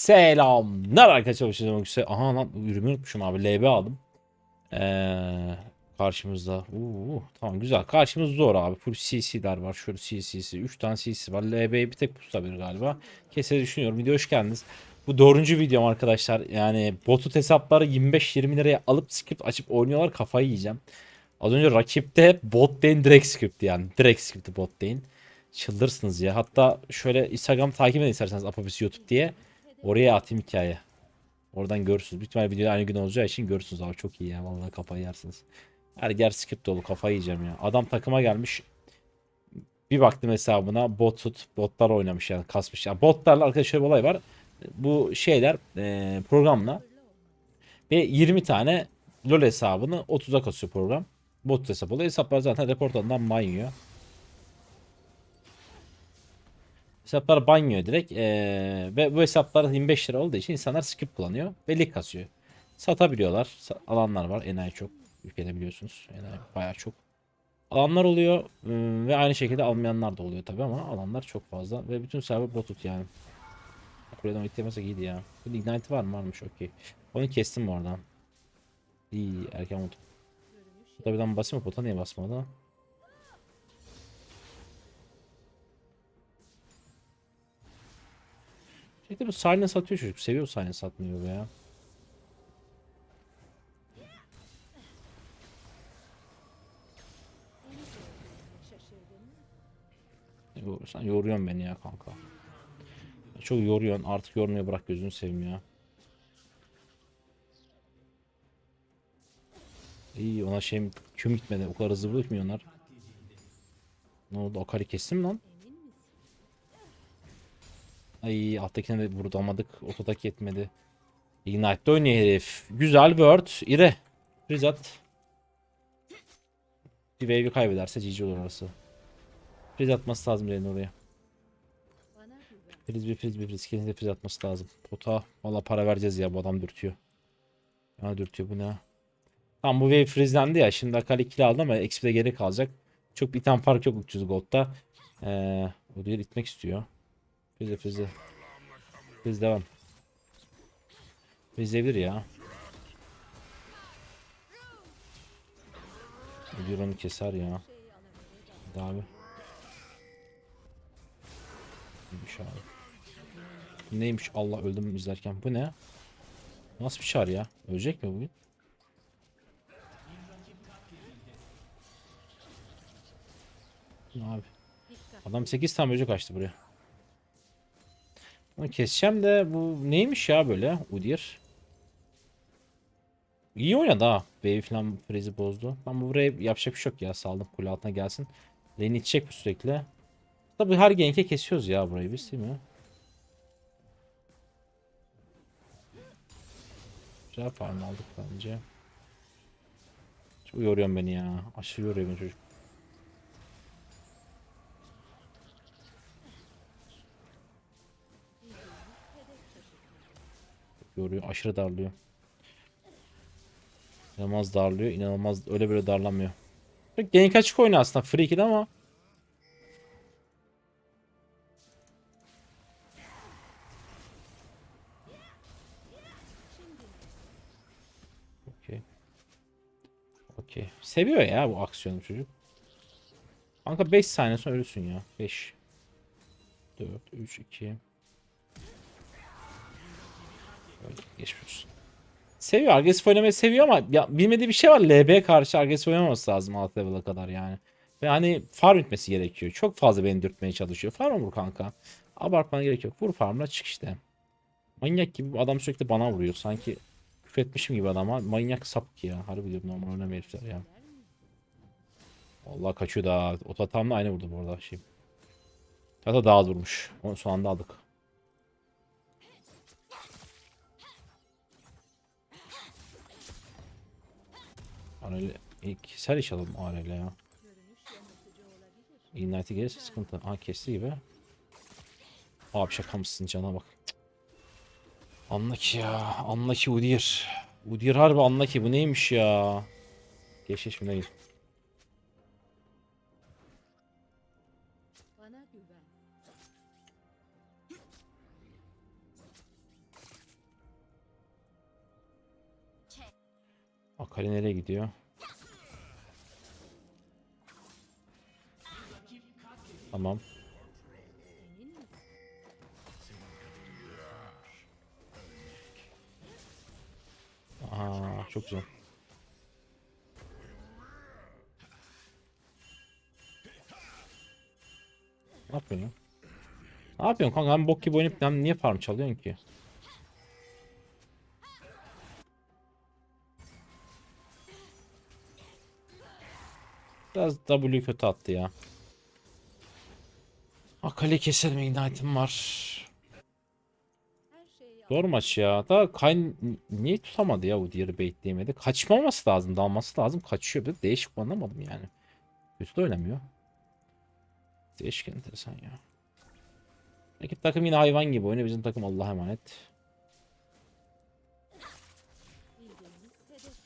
Selamlar arkadaşlar. Hoş geldiniz. Aha lan ürünü unutmuşum abi. LB aldım. Ee, karşımızda. Uuu, tamam güzel. Karşımız zor abi. Full CC'ler var. Şöyle CC'si. 3 tane CC var. LB'yi bir tek tutabilir galiba. Keseri düşünüyorum. Video hoş geldiniz. Bu dördüncü videom arkadaşlar. Yani botut hesapları 25-20 liraya alıp script açıp oynuyorlar. Kafayı yiyeceğim. Az önce rakipte bot lane direkt script'ti yani. Direkt script'ti bot lane. Çıldırsınız ya. Hatta şöyle Instagram takip edin isterseniz Apabis YouTube diye. Oraya atayım hikaye. Oradan görürsünüz. Büyük ihtimalle video aynı gün olacağı için görürsünüz abi. Çok iyi ya. Vallahi kafayı yersiniz. Her ger skip dolu. Kafayı yiyeceğim ya. Adam takıma gelmiş. Bir baktım hesabına bot tut. Botlar oynamış yani kasmış. Yani botlarla arkadaşlar bir olay var. Bu şeyler e, programla ve 20 tane LoL hesabını 30'a kasıyor program. Bot hesap oluyor. Hesaplar zaten reportandan banyo. Hesaplar banyo direkt ee, ve bu hesaplar 25 lira olduğu için insanlar skip kullanıyor ve lig kasıyor. Satabiliyorlar. Sa- alanlar var. Enayi çok. Ülkede biliyorsunuz. Enayi bayağı çok. Alanlar oluyor ıı, ve aynı şekilde almayanlar da oluyor tabi ama alanlar çok fazla ve bütün server botut yani. Kuleden itlemesek iyiydi ya. Bu ignite var mı? Varmış okey. Onu kestim arada. İyi erken oldu. Pota birden basayım mı? Pota niye basmadı? Şeyde bu silence atıyor çocuk. Seviyor silence atmıyor bu ya. Sen yoruyorsun beni ya kanka. Çok yoruyorsun. Artık yormaya bırak gözünü seveyim ya. İyi ona şey küm gitmedi. O kadar hızlı bırakmıyorlar. Ne oldu? Akari kestim lan? Ay alttakine de vurdamadık. Otodak yetmedi. Ignite'de oynuyor herif. Güzel word. İre. Rizat. Bir wave'i kaybederse GG olur orası. Freeze atması lazım Reyna oraya. Freeze bir freeze bir freeze. Kendinize freeze atması lazım. Pota. Valla para vereceğiz ya bu adam dürtüyor. Ya dürtüyor bu ne? Tamam bu wave freezelendi ya. Şimdi Akali kill aldı ama XP'de geri kalacak. Çok bir tane fark yok 300 gold'da. Ee, o diğer itmek istiyor. Freeze freeze. Freeze devam. Freeze'leyebilir ya. Bir onu keser ya. Hadi abi. Neymiş abi. Neymiş Allah öldüm izlerken. Bu ne? Nasıl bir çar ya? Ölecek mi bugün? Abi. Adam 8 tane böcek açtı buraya. Bunu keseceğim de bu neymiş ya böyle Udyr? İyi oynadı ha. Wave falan frezi bozdu. Ben bu buraya yapacak bir şey yok ya. Saldım kule altına gelsin. Lane içecek bu sürekli. Tabi her gank'e kesiyoruz ya burayı biz değil mi? Güzel farm aldık bence. Çok yoruyorsun beni ya. Aşırı yoruyor beni çocuk. Yoruyor. Aşırı darlıyor. İnanılmaz darlıyor. İnanılmaz öyle böyle darlamıyor. Gank açık oyunu aslında. Free kill ama. Okey. Okey. Seviyor ya bu aksiyonu çocuk. Kanka 5 saniye sonra ölürsün ya. 5 4 3 2 Geçmiş Seviyor. Agresif oynamayı seviyor ama ya bilmediği bir şey var. LB karşı agresif oynamaması lazım alt level'a kadar yani. Ve hani farm etmesi gerekiyor. Çok fazla beni dürtmeye çalışıyor. Farm vur kanka. Abartmana gerek yok. Vur farmla çık işte. Manyak gibi adam sürekli bana vuruyor. Sanki küfretmişim gibi adama. Manyak sapık ya. Harbi diyorum normal oynamıyor herifler ya. Allah kaçıyor daha. O tamla aynı vurdu bu arada şey. Hatta daha az vurmuş. Onu son anda aldık. Arel ilksel iş alalım Arel'e ya. Ignite'e gelirse sıkıntı. Aa kesti gibi. Abi şaka mısın cana bak. Anla ki ya. Anla ki Udyr. Udyr harbi anla ki bu neymiş ya. Geç geç buna gir. Akali nereye gidiyor? Tamam. Aa, çok güzel. Ne yapıyorsun ya? Ne yapıyorsun kanka? Hem bok gibi oynayıp hem niye farm çalıyorsun ki? Biraz W kötü attı ya. Akali keselim ignite'im var. Zor maç ya. Da Kayn niye tutamadı ya o diğeri baitleyemedi. Kaçmaması lazım. Dalması lazım. Kaçıyor. Bir de değişik anlamadım yani. Kötü de oynamıyor. Değişik enteresan ya. Rakip takım yine hayvan gibi oynuyor. Bizim takım Allah'a emanet.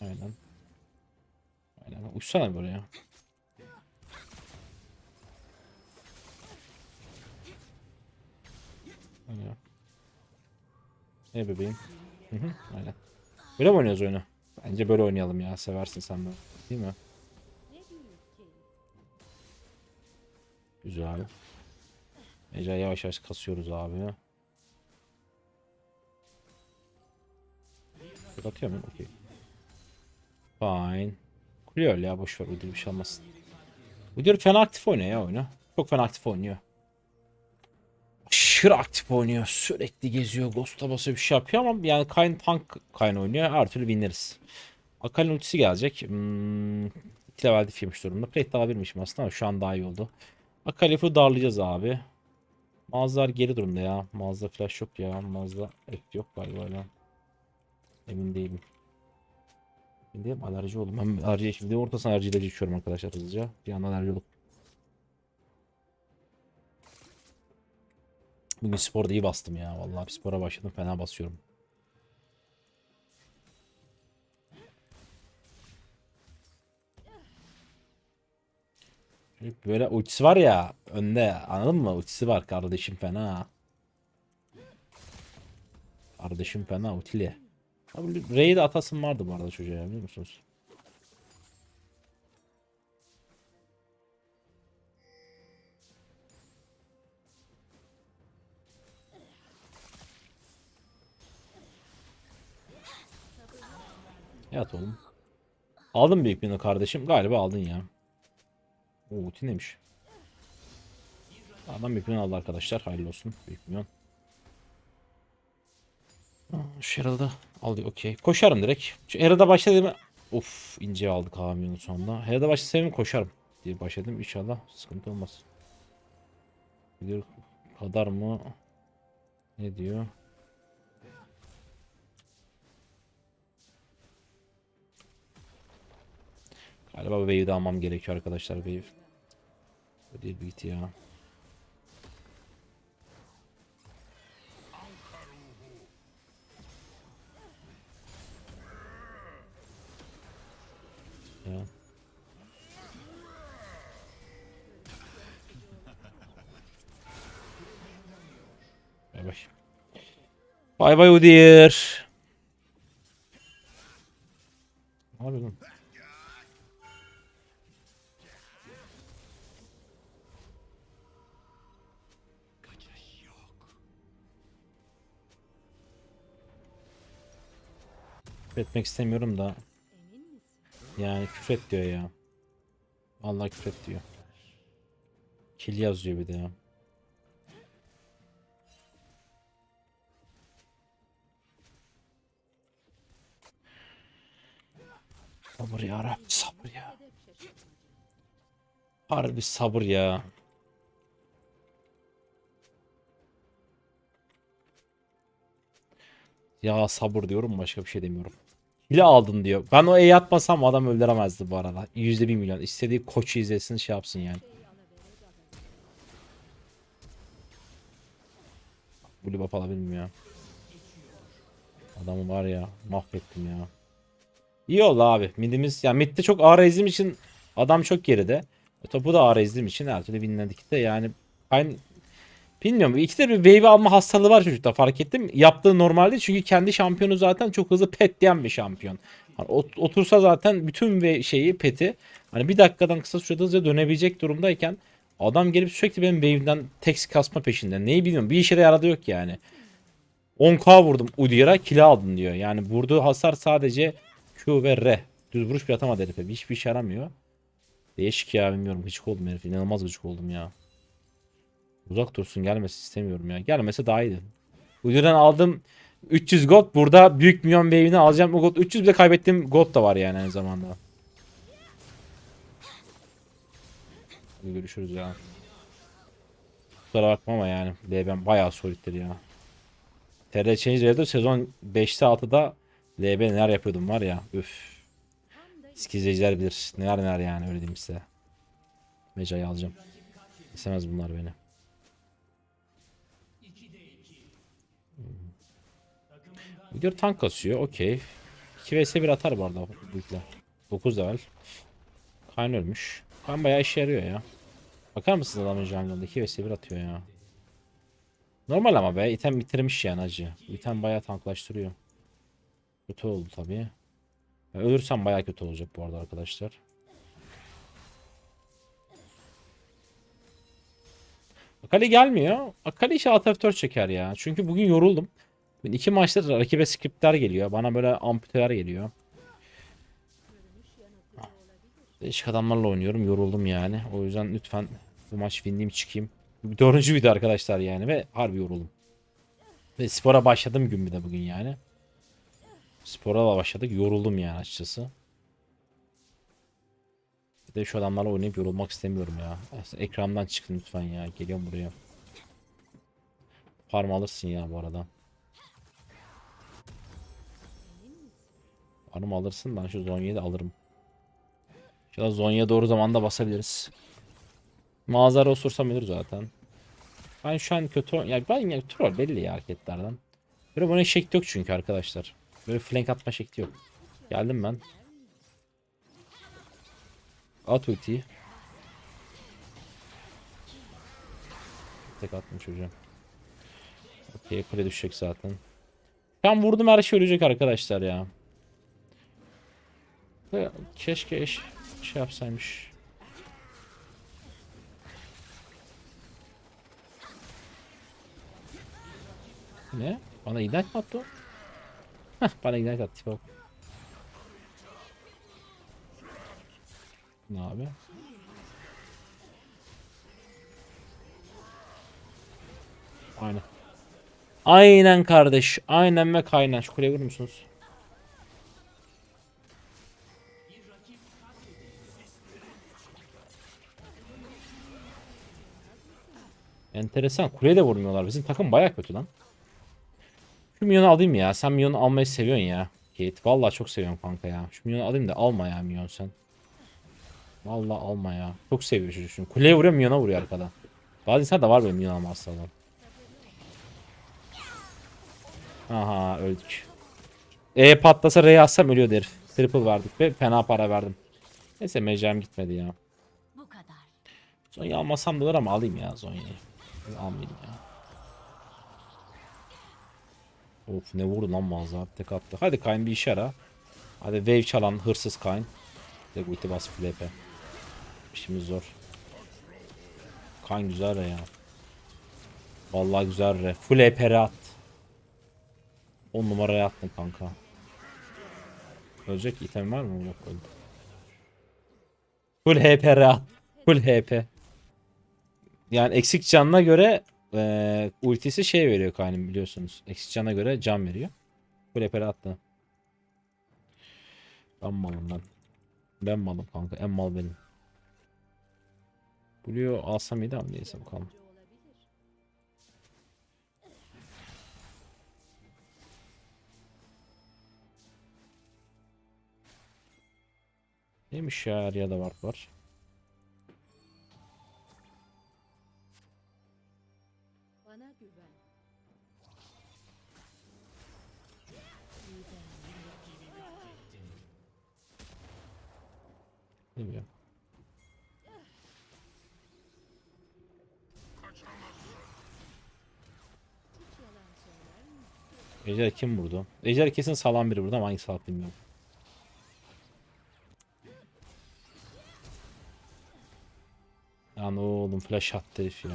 Aynen. Aynen. Uçsana buraya. Aynen. Ne bebeğim? Hı aynen. Böyle mi oynuyoruz oyunu? Bence böyle oynayalım ya. Seversin sen böyle. Değil mi? Güzel. Ecel yavaş yavaş kasıyoruz abi. Atıyor muyum? Okey. Fine. Kuruyor ya boş ver ödül bir şey olmasın. Udyr fena aktif oynuyor ya oyunu. Çok fena aktif oynuyor. Aşırı aktif oynuyor. Sürekli geziyor. Ghost'a basıyor bir şey yapıyor ama yani Kayn tank Kayn oynuyor. Her türlü winleriz. Akali'nin ultisi gelecek. Hmm, 2 level diff yemiş durumda. Plate alabilirmişim aslında ama şu an daha iyi oldu. Akali'yi darlayacağız abi. Mağazalar geri durumda ya. Mağaza flash yok ya. Mağaza et yok galiba ya. Emin değilim. Şimdi alerji oldum. Ben alerjiye şimdi ortasına alerji ilacı içiyorum arkadaşlar hızlıca. Bir yandan alerji olup. Bugün sporda iyi bastım ya. Vallahi bir spora başladım. Fena basıyorum. Böyle ultisi var ya önde anladın mı? Ultisi var kardeşim fena. Kardeşim fena ultili. Abi raid atasım vardı bu arada çocuğa biliyor musunuz? Yat oğlum. Aldın büyük birini kardeşim. Galiba aldın ya. O ulti neymiş? Adam milyon aldı arkadaşlar. Hayırlı olsun. Aa, Şu Herald'ı aldı. Okey. Koşarım direkt. Şu Herald'a başladım. Of ince aldık kamyonu sonunda. Herald'a başlasaydım koşarım diye başladım. İnşallah sıkıntı olmaz. Bir kadar mı? Ne diyor? Galiba wave'i de almam gerekiyor arkadaşlar wave. Bu değil BT ya. Ya. Bay bay. Bay bay Udyr. Etmek istemiyorum da yani küfret diyor ya. Vallahi küfret diyor. Kill yazıyor bir de ya. Sabır ya Rabbi sabır ya. Harbi sabır ya. Ya sabır diyorum başka bir şey demiyorum. Hile aldın diyor. Ben o E'yi atmasam adam öldüremezdi bu arada. Yüzde bir milyon. İstediği koçu izlesin şey yapsın yani. Blue buff alabildim ya. Adamı var ya mahvettim ya. İyi oldu abi. Midimiz ya midde çok ağır ezdiğim için adam çok geride. E, topu da ağır ezdiğim için her türlü winledik de yani aynı bilmiyorum. İkide bir wave alma hastalığı var çocukta fark ettim. Yaptığı normal değil çünkü kendi şampiyonu zaten çok hızlı pet diyen bir şampiyon. Hani ot- otursa zaten bütün ve şeyi peti hani bir dakikadan kısa sürede hızlıca dönebilecek durumdayken adam gelip sürekli benim wave'den tek kasma peşinde. Neyi bilmiyorum. Bir işe de yaradı yok yani. 10k vurdum Udyr'a kill aldın diyor. Yani vurduğu hasar sadece Q ve R. Düz vuruş bir atamadı herife. Hiçbir işe yaramıyor. Değişik ya bilmiyorum. Gıcık oldum herif. İnanılmaz gıcık oldum ya. Uzak dursun gelmesin istemiyorum ya. Gelmese daha iyiydi. Udyr'dan aldım 300 gold. Burada büyük milyon wave'ini alacağım. O gold 300 bile kaybettiğim gold da var yani aynı zamanda. Hadi görüşürüz ya. Kusura bakma ama yani. LB'm bayağı soliddir ya. TR Change Rare'da sezon 5'te 6'da LB neler yapıyordum var ya. Üf. Tam da Eski izleyiciler bilir. Neler neler yani öyle diyeyim size. Meca'yı alacağım. İstemez bunlar beni. Gidiyor tank kasıyor. Okey. 2 vs 1 atar bu arada büyükler. 9 level. Kayn ölmüş. Kayn bayağı işe yarıyor ya. Bakar mısınız adamın jungle'da 2 vs 1 atıyor ya. Normal ama be. item bitirmiş yani acı. İtem bayağı tanklaştırıyor. Kötü oldu tabii. Ya Ölürsem bayağı kötü olacak bu arada arkadaşlar. Akali gelmiyor. Akali işe alt F4 çeker ya. Çünkü bugün yoruldum. Bugün iki maçta rakibe skriptler geliyor. Bana böyle amputeler geliyor. Değişik adamlarla oynuyorum. Yoruldum yani. O yüzden lütfen bu maç winleyim çıkayım. Dördüncü video arkadaşlar yani ve harbi yoruldum. Ve spora başladım gün bir de bugün yani. Spora da başladık. Yoruldum yani açıkçası. Bir de şu adamlarla oynayıp yorulmak istemiyorum ya. Ekrandan çıkın lütfen ya. Geliyorum buraya. Farm alırsın ya bu arada. Farm alırsın. Ben şu Zonya'yı da alırım. İnşallah Zonya doğru zamanda basabiliriz. Mağazara osursam ölür zaten. Ben şu an kötü ya ben ya troll belli ya hareketlerden. Böyle bana şekli yok çünkü arkadaşlar. Böyle flank atma şekli yok. Geldim ben. At ultiyi. Tek attım çocuğa. Okey kule düşecek zaten. Ben vurdum her şey ölecek arkadaşlar ya. Keşke eş şey yapsaymış. Ne? Bana ignite mi attı o? Heh, bana ignite attı. Bak. Ne abi? Aynen. Aynen kardeş. Aynen ve kaynan. Şu kuleye vurur musunuz? Enteresan. Kuleye de vurmuyorlar. Bizim takım baya kötü lan. Şu minyonu alayım ya. Sen minyonu almayı seviyorsun ya. Kate. Vallahi çok seviyorum kanka ya. Şu minyonu alayım da alma ya minyon sen. Vallahi alma ya. Çok seviyor çocuk şunu. Kuleye vuruyor minyona vuruyor arkada. Bazı insan da var böyle minyon alma hastalığı. Aha öldük. E patlasa R'ye atsam ölüyor herif. Triple verdik ve fena para verdim. Neyse mecram gitmedi ya. Bu kadar. Zonya almasam da olur ama alayım ya Zonya'yı. Almayayım ya. Of ne vurdu lan mağaza tek attı. Hadi Kayn bir işe ara. Hadi wave çalan hırsız Kayn. Tek ulti bas FLP. İşimiz zor. Kayn güzel re ya. Vallahi güzel re. Full EPR at. 10 numaraya attın kanka. Ölecek item var mı? Yok öldü. Full HPR at. Full HP. Yani eksik canına göre eee ultisi şey veriyor Kayn'ın biliyorsunuz. Eksik cana göre can veriyor. Full HPR attı. Ben malım ben. Ben malım kanka. En mal benim. Blue alsam iyi de ama neyse bakalım. Neymiş ya her yerde var var. Bilmiyorum. Ejder kim vurdu? Ejder kesin salan biri vurdu ama hangi salat bilmiyorum. Lan oğlum flash attı herif ya.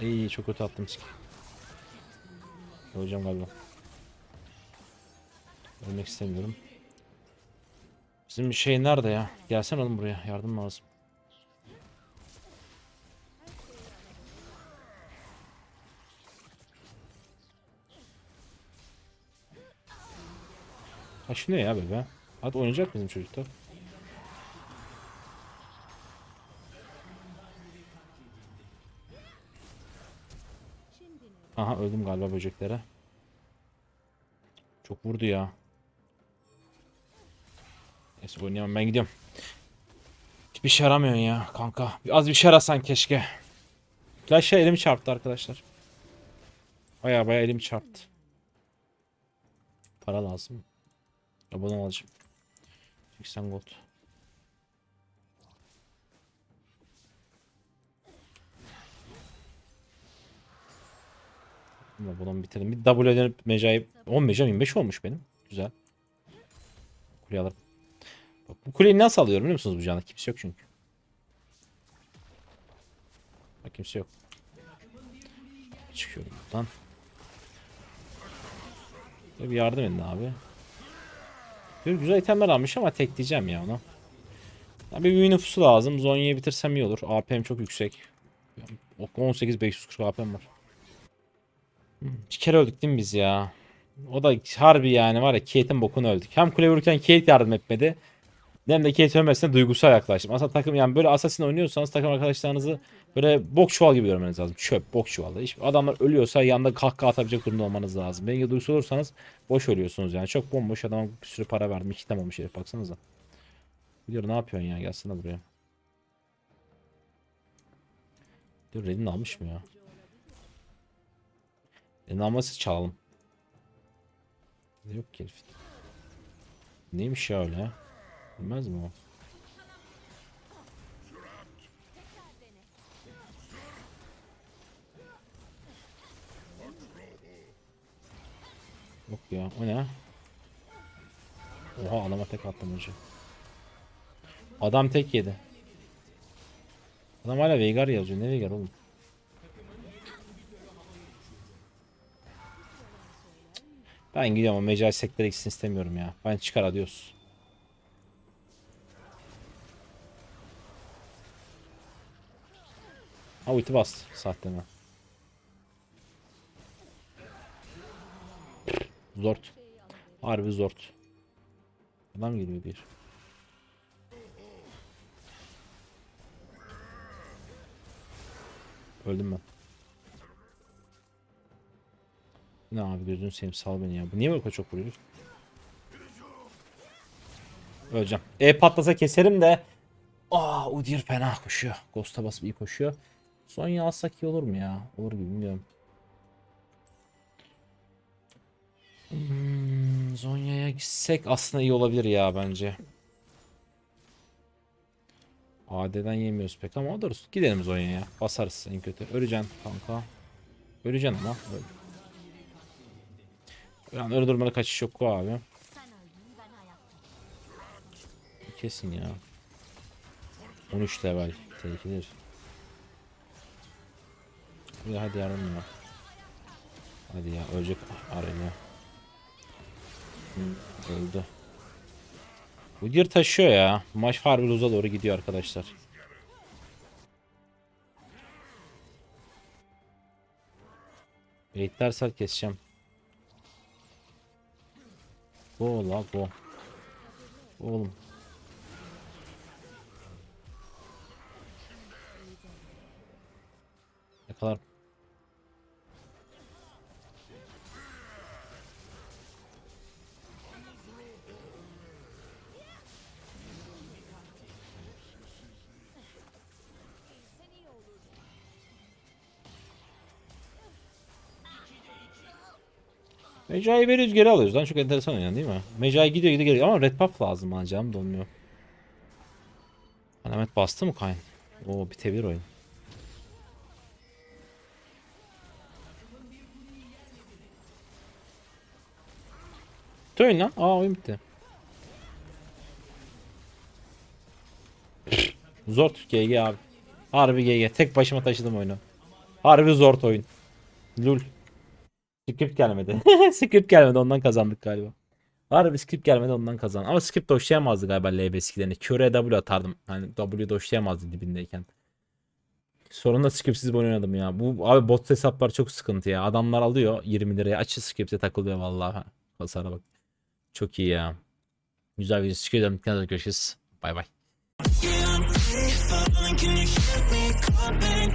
İyi çok kötü attım skin. Öleceğim galiba. Ölmek istemiyorum. Bizim şey nerede ya? Gelsene oğlum buraya. Yardım lazım. Kaşınıyor ya bebe. Hadi oynayacak bizim çocuklar. Aha öldüm galiba böceklere. Çok vurdu ya. Neyse oynayamam ben gidiyorum. Hiçbir şey yaramıyorsun ya kanka. Az bir şey arasan keşke. Flash'a elim çarptı arkadaşlar. Baya baya elim çarptı. Para lazım. Abone alacağım. 80 gold. Ama bunu bitirdim. Bir W dönüp Mecai 10 Meca 25 olmuş benim. Güzel. Kuleyi alırım. Bak, bu kuleyi nasıl alıyorum biliyor musunuz bu cana? Kimse yok çünkü. Bak kimse yok. Çıkıyorum buradan. Böyle bir yardım edin abi. Bir güzel itemler almış ama tek diyeceğim ya ona. Ya bir büyü nüfusu lazım. Zonya'yı bitirsem iyi olur. AP'm çok yüksek. 18 540 AP'm var. İki kere öldük değil mi biz ya? O da harbi yani var ya Kate'in bokunu öldük. Hem kule vururken Kate yardım etmedi. Hem de Kate ölmesine duygusal yaklaştım. Aslında takım yani böyle Assassin oynuyorsanız takım arkadaşlarınızı böyle bok çuval gibi görmeniz lazım. Çöp, bok çuvalı. Hiç, adamlar ölüyorsa yanında kahkaha atabilecek durumda olmanız lazım. Benim gibi duygusal olursanız boş ölüyorsunuz yani. Çok bomboş adama bir sürü para verdim. İki tam olmuş herif baksanıza. Biliyor ne yapıyorsun ya gelsene buraya. Diyor Red'in almış mı ya? Red'in alması çalalım. Yok ki herif. Neymiş ya öyle? Bilmez mi o? Yok ya o ne? Oha adama tek attım önce. Adam tek yedi. Adam hala Veigar yazıyor. Ne Veigar oğlum? Ben gidiyorum o mecai sektör gitsin istemiyorum ya. Ben çıkar adios. Ha ulti bastı sahte mi? Zort. Harbi zort. Adam geliyor bir. Öldüm ben. Ne abi gözünü seveyim sal beni ya. Bu niye böyle çok vuruyor? Öleceğim. E patlasa keserim de. Aa Udyr fena koşuyor. Ghost'a basıp iyi koşuyor. Sonya alsak iyi olur mu ya? Olur gibi bilmiyorum. Hmm, Zonya'ya gitsek aslında iyi olabilir ya bence. AD'den yemiyoruz pek ama oluruz. Gidelim Zonya'ya. Basarız en kötü. Öleceksin kanka. Öleceksin ama. Öl. Yani öyle kaçış yok bu abi. Kesin ya. 13 level. Tehlikelidir. Ya hadi yardım ya. Hadi ya ölecek arena. Öldü. Bu gir taşıyor ya. Maç harbi lose'a doğru gidiyor arkadaşlar. Baitlerse keseceğim. Bu la bu. Oğlum. Ne kadar Mecai veriyoruz geri alıyoruz lan çok enteresan oynayan değil mi? Mecai gidiyor gidiyor geliyor ama red buff lazım bana canım dolmuyor. Alamet bastı mı Kayn? Oo bitebilir oyun. Bitti oyun lan. Aa oyun bitti. Zor GG abi. Harbi GG. Tek başıma taşıdım oyunu. Harbi zor oyun. Lul. Script gelmedi. script gelmedi ondan kazandık galiba. Harbi script gelmedi ondan kazandım. Ama script doşlayamazdı galiba LB skillerini. Q'ye W atardım. Hani W doşlayamazdı dibindeyken. Sonunda scriptsiz bir oyun oynadım ya. Bu abi bot hesaplar çok sıkıntı ya. Adamlar alıyor 20 liraya açı script'e takılıyor vallahi. Hasara bak. Çok iyi ya. Güzel bir teşekkür ederim. Kendinize görüşürüz. Bay bay. Falling,